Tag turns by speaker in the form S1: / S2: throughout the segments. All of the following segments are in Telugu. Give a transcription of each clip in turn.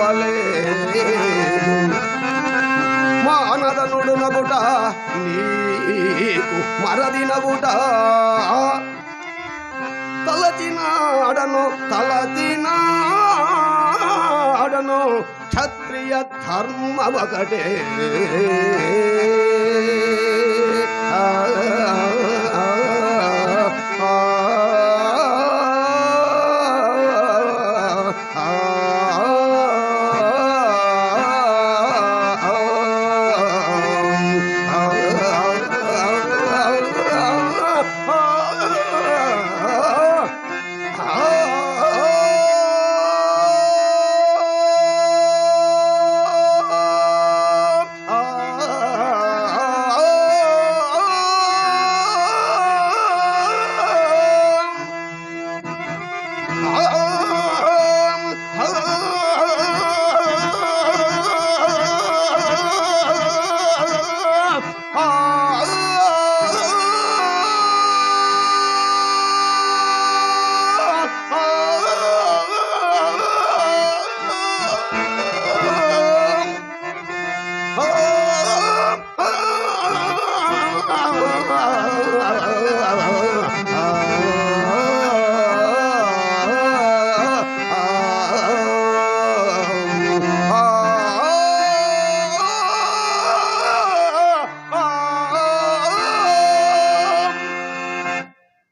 S1: ಒಲೆ ಮಾನದ ನುಡುನ ಬುಟ ನೀಕು ಮರದಿನ ಬುಟ ತಲತಿನಾಡನು ತಲತಿನಾಡನು ಕ್ಷತ್ರಿಯ ಧರ್ಮವ ಕಡೆ Oh!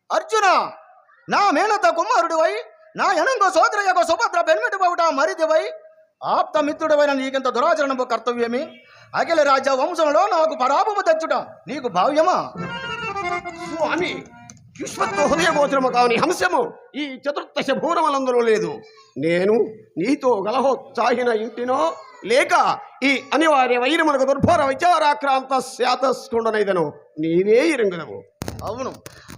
S2: అర్జున నా మేనత కుమారుడివై నా ఎనంగో సోదర యొక్క సుభద్ర పెన్మిటి బహుట మరిదివై ఆప్త మిత్రుడవైన నీకింత దురాచరణపు కర్తవ్యమి. అఖిల రాజ్య వంశంలో నాకు పరాభము తెచ్చుట నీకు భావ్యమా?
S1: స్వామి విశ్వత్వ హృదయగోచరము కావని హంశము ఈ చతుర్దశ భూరమలందరూ లేదు. నేను నీతో గలహోత్సాహిన ఇంటినో లేక ఈ అనివార్య వైరములకు దుర్భర విచారాక్రాంత శాతస్కుండనైదను నీవే ఇరంగదవు.
S2: అవును.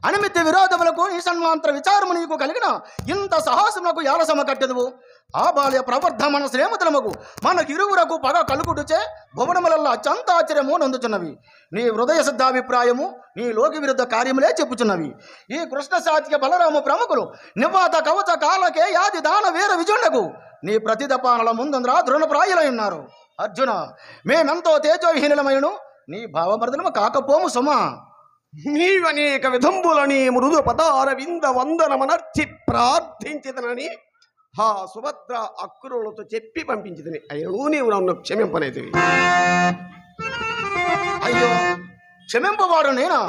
S2: అనిమిత్య విరోధములకు ఈసన్మాంత్ర విచారము నీకు కలిగిన ఇంత సాహసములకు యాలసమ కట్టెదువు. ఆ బాల్య ప్రవర్ధమన శ్రేమతులమగు మనకి ఇరువురకు పగ కలుగుడుచే భువనములల్లా అత్యంత ఆశ్చర్యము నందుచున్నవి. నీ హృదయ సిద్ధాభిప్రాయము నీ లోకి విరుద్ధ కార్యములే చెప్పుచున్నవి. ఈ కృష్ణ సాత్య బలరామ ప్రముఖులు నివాత కవచ కాలకే యాది దాన వీర విజుండకు నీ ప్రతిదపానల ముందంద్రా దృఢప్రాయులై ఉన్నారు అర్జున మేమెంతో తేజోహీనులమైను నీ భావమర్దనము కాకపోము సుమా.
S1: నీవనేక విధంబులని మృదు పదారవింద వందనమనర్చి ప్రార్థించితనని హా సుభద్ర అక్రులతో చెప్పి పంపించిదని అయినను నీవు నన్ను క్షమింపనేది
S2: అయ్యో క్షమింపవాడు నేనా?